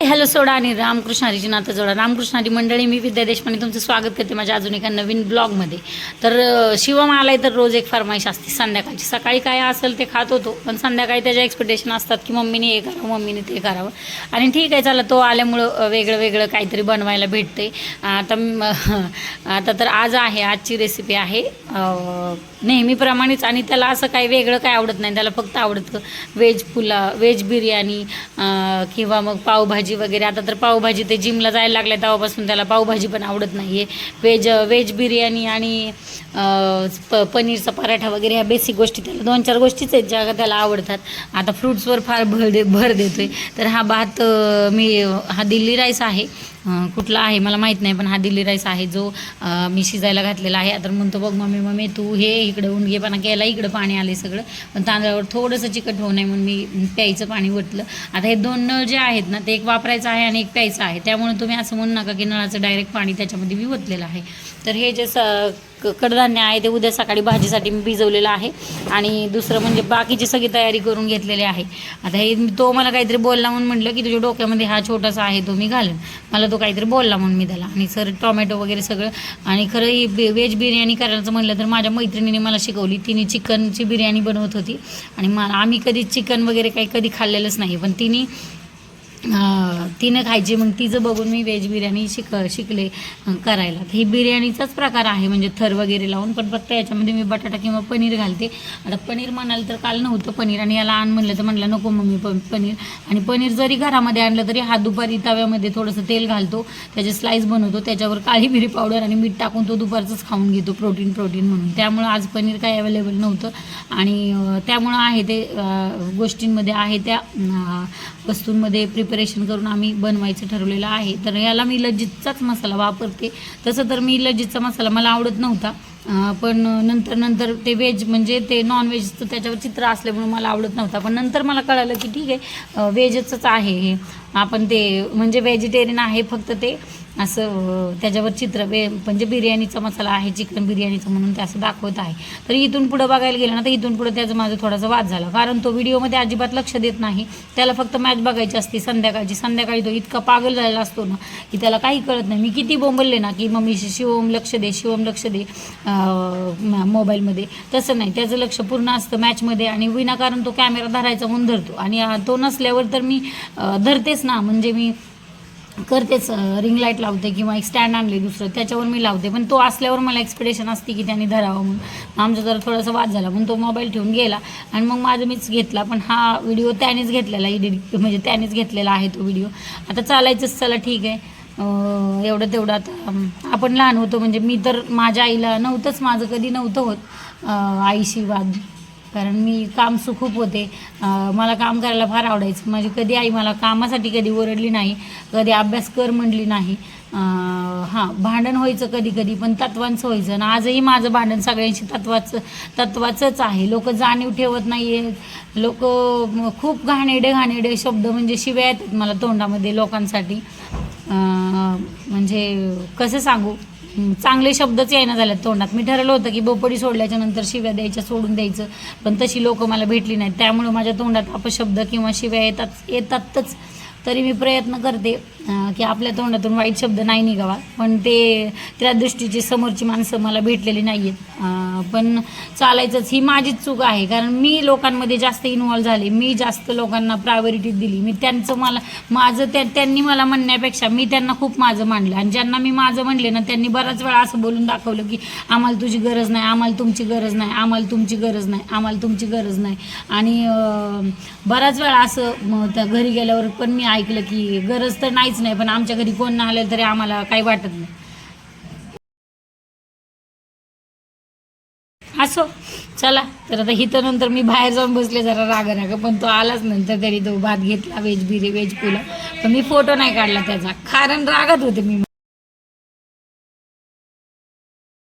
Hello सोडा आणि रामकृष्ण हरीची नातं जोडा. रामकृष्ण हरी मंडळी मी विद्या देशपांडे तुमचं स्वागत करते माझ्या अजून एका नवीन ब्लॉगमध्ये. तर शिवम आलाय तर रोज एक फरमाईश असते संध्याकाळची. सकाळी काय असेल ते खात होतो पण संध्याकाळी त्याच्या एक्सपेक्टेशन असतात की मम्मीने हे करावं मम्मीने ते करावं. आणि ठीक आहे चला तो आल्यामुळं वेगळं वेगळं काहीतरी बनवायला भेटते आता आता तर आज आहे आजची रेसिपी आहे नेहमीप्रमाणेच आणि त्याला असं काही वेगळं काय आवडत नाही. त्याला फक्त आवडतं व्हेज पुला व्हेज बिर्याणी किंवा मग पावभाजी वगैरे. आता तर पावभाजी ते जिमला जायला लागले तेव्हापासून त्याला पावभाजी पण आवडत नाही आहे व्हेज व्हेज बिर्याणी आणि प पनीरचा पराठा वगैरे ह्या बेसिक गोष्टी त्याला दोन चार गोष्टीच आहेत ज्या त्याला आवडतात. आता फ्रूट्सवर फार भर दे भर देतो आहे तर हा भात मी हा दिल्ली राईस आहे. कुठला आहे मला माहीत नाही पण हा दिल्ली राईस आहे जो मी शिजायला घातलेला आहे. तर म्हणतो बघ मम्मी मम्मी तू हे इकडं उंडगेपणा केला इकडं पाणी आले सगळं. पण तांदळावर थोडंसं चिकट होऊ नये म्हणून मी प्यायचं पाणी वतलं आता हे दोन नळ जे आहेत ना ते एक वापरायचं आहे आणि एक प्यायचं आहे. त्यामुळे तुम्ही असं म्हणू नका की नळाचं डायरेक्ट पाणी त्याच्यामध्ये मी वतलेलं आहे. तर हे जे स क- कडधान्य आहे ते उद्या सकाळी भाजीसाठी मी भिजवलेलं आहे. आणि दुसरं म्हणजे बाकीची सगळी तयारी करून घेतलेली आहे. आता हे तो मला काहीतरी बोलला म्हणून म्हटलं की तुझ्या डोक्यामध्ये हा छोटासा आहे तो मी घालेन. मला तो काहीतरी बोलला म्हणून मी त्याला. आणि सर टोमॅटो वगैरे सगळं आणि खरं ही बे व्हेज बिर्याणी करायचं म्हटलं तर माझ्या मैत्रिणीने मला शिकवली. तिने चिकनची बिर्याणी बनवत होती. आणि मला आम्ही कधी चिकन वगैरे काही कधी खाल्लेलंच नाही पण तिने तिनं खायची मग तिचं बघून मी व्हेज बिर्याणी शिक शिकले करायला. तर ही बिर्याणीचाच प्रकार आहे म्हणजे थर वगैरे लावून पण फक्त याच्यामध्ये मी बटाटा किंवा पनीर घालते. आता पनीर म्हणाल तर काल नव्हतं पनीर आणि याला आण म्हणलं तर म्हटलं नको मम्मी प पनीर. आणि पनीर जरी घरामध्ये आणलं तरी हा दुपारी तव्यामध्ये थोडंसं तेल घालतो त्याचे स्लाईस बनवतो त्याच्यावर काळी मिरी पावडर आणि मीठ टाकून तो दुपारचंच खाऊन घेतो प्रोटीन प्रोटीन म्हणून. त्यामुळं आज पनीर काही अवेलेबल नव्हतं. आणि त्यामुळं आहे ते गोष्टींमध्ये आहे त्या वस्तूंमध्ये प्रिप प्रिपरेशन करून आम्ही बनवायचं ठरवलेलं आहे. तर याला मी लज्जितचाच मसाला वापरते. तसं तर मी लज्जितचा मसाला मला आवडत नव्हता. पण नंतर नंतर ते व्हेज म्हणजे ते नॉन व्हेजचं त्याच्यावर चित्र असल्यामुळे मला आवडत नव्हता. पण नंतर मला कळालं की ठीक आहे व्हेजच आहे हे. आपण ते म्हणजे व्हेजिटेरियन आहे फक्त ते. असं त्याच्यावर चित्र वे म्हणजे बिर्याणीचा मसाला आहे चिकन बिर्याणीचा म्हणून ते असं दाखवत आहे. तर इथून पुढं बघायला गेलं ना तर इथून पुढं त्याचं माझं थोडासा वाद झाला. कारण तो व्हिडिओमध्ये अजिबात लक्ष देत नाही. त्याला फक्त मॅच बघायची असते संध्याकाळची. संध्याकाळी तो इतका पागल झालेला असतो ना की त्याला काही कळत नाही. मी किती बोंबलले ना की मम्मी शिवम लक्ष दे शिवम लक्ष दे मोबाईलमध्ये. तसं नाही. त्याचं लक्ष पूर्ण असतं मॅचमध्ये आणि विनाकारण तो कॅमेरा धरायचा म्हणून धरतो. आणि तो नसल्यावर तर मी धरतेच ना. म्हणजे मी करतेच रिंग लाइट लावते किंवा एक स्टँड आणले दुसरं त्याच्यावर मी लावते. पण तो असल्यावर मला एक्सपेक्टेशन असते की त्याने धरावं म्हणून. आमचा जरा थोडासा वाद झाला म्हणून तो मोबाईल ठेवून गेला. आणि मग माझं मीच घेतला पण हा व्हिडिओ त्यानेच घेतलेला एडिट म्हणजे त्यानेच घेतलेला आहे तो व्हिडिओ आता चालायचंच चला ठीक आहे. एवढं तेवढं आता आपण लहान होतो म्हणजे मी तर माझ्या आईला नव्हतंच माझं कधी नव्हतं होत आईशी वाद. कारण मी काम सुखूप होते. मला काम करायला फार आवडायचं. माझी कधी आई मला कामासाठी कधी ओरडली नाही कधी अभ्यास कर म्हणली नाही. हां भांडण व्हायचं कधी कधी पण तत्वांचं व्हायचं. आणि आजही माझं भांडण सगळ्यांशी तत्वाचं तत्वाचंच आहे. लोक जाणीव ठेवत नाही आहेत लोक खूप घाणेडे घाणेडे शब्द म्हणजे शिव्या येतात मला तोंडामध्ये लोकांसाठी. म्हणजे कसं सांगू? चांगले शब्दच यायना झाल्यात तोंडात. मी ठरवलं होतं की बोपडी सोडल्याच्या नंतर शिव्या द्यायच्या सोडून द्यायचं. पण तशी लोक मला भेटली नाहीत. त्यामुळे माझ्या तोंडात अपशब्द किंवा शिव्या येतात येतातच. तरी मी प्रयत्न करते की आपल्या तोंडातून वाईट शब्द नाही निघावा. पण ते त्या दृष्टीची समोरची माणसं मला भेटलेली नाही आहेत पण चालायचंच ही माझीच चूक आहे. कारण मी लोकांमध्ये जास्त इन्वॉल्व झाले. मी जास्त लोकांना प्रायोरिटी दिली. मी त्यांचं मला माझं त्या त्यांनी मला म्हणण्यापेक्षा मी त्यांना खूप माझं मांडलं आणि ज्यांना मी माझं म्हणले ना त्यांनी बराच वेळा असं बोलून दाखवलं की आम्हाला तुझी गरज नाही आम्हाला तुमची गरज नाही आम्हाला तुमची गरज नाही आम्हाला तुमची गरज नाही. आणि बराच वेळा असं त्या घरी गेल्यावर पण मी ऐकलं की गरज तर नाहीच नाही पण आमच्या घरी कोण नाही आलं तरी आम्हाला काही वाटत नाही. असो चला. तर आता हिथं नंतर मी बाहेर जाऊन बसले जरा राग राग पण तो आलाच नंतर तरी तो भात घेतला व्हेज बिरे व्हेज पुला पण मी फोटो नाही काढला त्याचा कारण रागात होते मी.